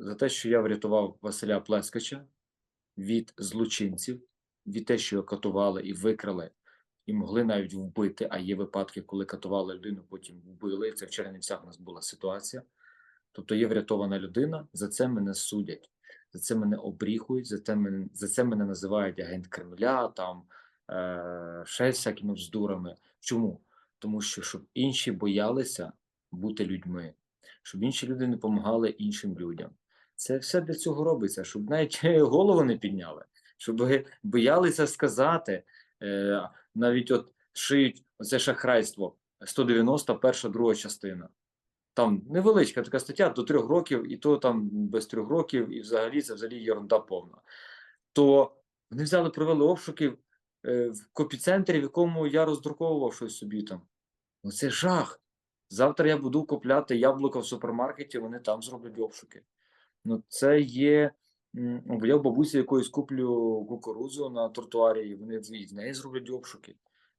за те, що я врятував Василя Плескача від злочинців, від те, що його катували і викрали, і могли навіть вбити. А є випадки, коли катували людину, потім вбили. Це в Чернівцях у нас була ситуація. Тобто є врятована людина, за це мене судять, за це мене обріхують, за це мене, за це мене називають агент Кремля, там е, ще всякими вздурами. Чому? Тому що щоб інші боялися бути людьми, щоб інші люди не допомагали іншим людям. Це все для цього робиться, щоб навіть голову не підняли, щоб боялися сказати, е, навіть от шиють оце шахрайство 191 друга частина. Там невеличка така стаття до трьох років, і то там без трьох років, і взагалі це взагалі єрунда повна. То вони взяли, провели обшуки е, в копіцентрі, в якому я роздруковував щось собі там. Ну це жах. Завтра я буду купляти яблука в супермаркеті, вони там зроблять обшуки. Ну, це є. Я в бабусі якоїсь куплю кукурудзу на тротуарі, і вони в неї зроблять обшуки.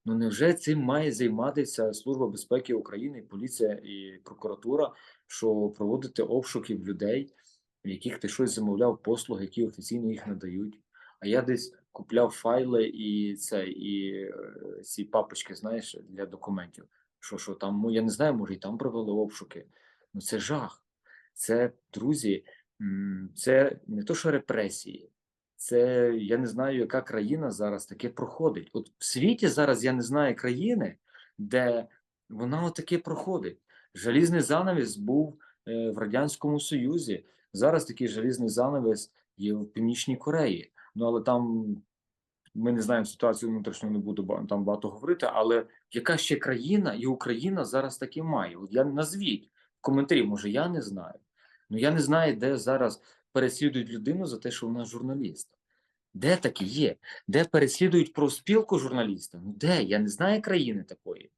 Ну невже цим має займатися Служба безпеки України, поліція і прокуратура, що проводити обшуки людей, в яких ти щось замовляв послуги, які офіційно їх надають? А я десь купляв файли і це, і е, ці папочки, знаєш, для документів. Що, що там, ну я не знаю, може і там провели обшуки. Ну це жах. Це, друзі, це не то, що репресії, це я не знаю, яка країна зараз таке проходить. От в світі зараз я не знаю країни, де вона отаке проходить. Желізний занавіс був е, в Радянському Союзі. Зараз такий желізний занавіс є в Північній Кореї. Ну але там ми не знаємо ситуацію внутрішньо, не буду там багато говорити. Але яка ще країна і Україна зараз таке має? От я назвіть в коментарі, може я не знаю. Ну я не знаю, де зараз переслідують людину за те, що вона журналіст. Де таке є? Де переслідують профспілку журналіста? Ну де? Я не знаю країни такої.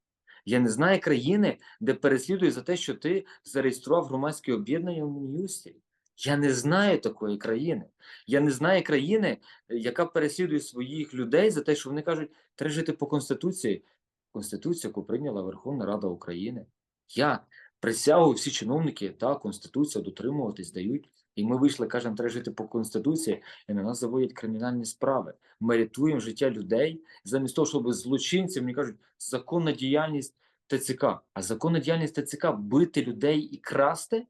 Я не знаю країни, де переслідують за те, що ти зареєстрував громадське об'єднання в Мін'юсті. Я не знаю такої країни. Я не знаю країни, яка переслідує своїх людей за те, що вони кажуть, треба жити по Конституції. Конституцію, яку прийняла Верховна Рада України. Я присягу всі чиновники та Конституція дотримуватись дають. І ми вийшли, кажемо, треба жити по Конституції, і на нас заводять кримінальні справи. Ми рятуємо життя людей замість того, щоб злочинці, мені кажуть, законна діяльність ТЦК. А законна діяльність ТЦК бити людей і красти.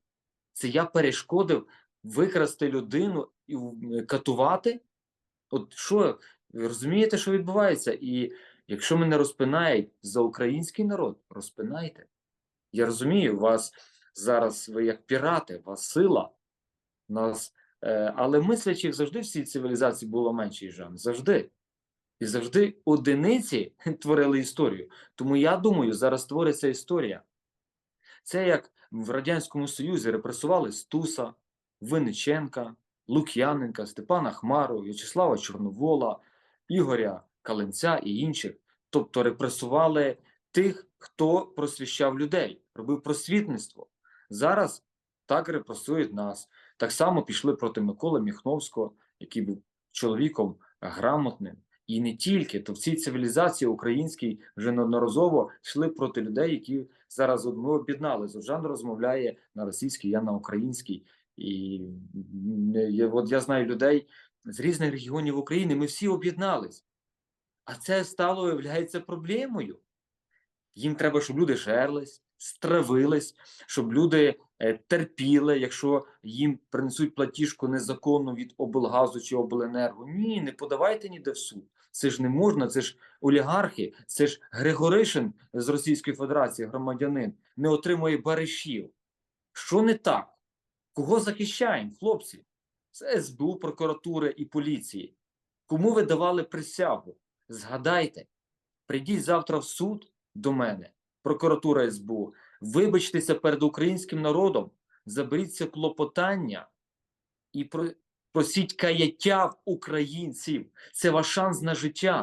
Це я перешкодив викрасти людину і катувати. От що розумієте, що відбувається? І якщо мене розпинають за український народ, розпинайте. Я розумію, вас зараз ви як пірати, вас сила, нас, е, але мислячих завжди в цій цивілізації було менше жан. Завжди. І завжди одиниці творили історію. Тому я думаю, зараз твориться історія. Це як в Радянському Союзі репресували Стуса, Винниченка, Лук'яненка, Степана Хмару, В'ячеслава Чорновола, Ігоря Каленця і інших. Тобто репресували тих, хто просвіщав людей, робив просвітництво. Зараз так репресують нас. Так само пішли проти Миколи Міхновського, який був чоловіком грамотним. І не тільки, то в цій цивілізації українській вже неодноразово йшли проти людей, які зараз ми об'єдналися. От Жан розмовляє на російській, я на українській. І от я знаю людей з різних регіонів України. Ми всі об'єднались. А це стало, виявляється, проблемою. Їм треба, щоб люди жерлись, стравились, щоб люди е, терпіли, якщо їм принесуть платіжку незаконно від облгазу чи обленерго. Ні, не подавайте ніде в суд. Це ж не можна, це ж олігархи, це ж Григоришин з Російської Федерації, громадянин, не отримує баришів. Що не так? Кого захищаємо, хлопці? Це СБУ, прокуратури і поліції. Кому ви давали присягу? Згадайте, прийдіть завтра в суд до мене, прокуратура СБУ, вибачтеся перед українським народом, заберіться клопотання і просіть каяття в українців. Це ваш шанс на життя.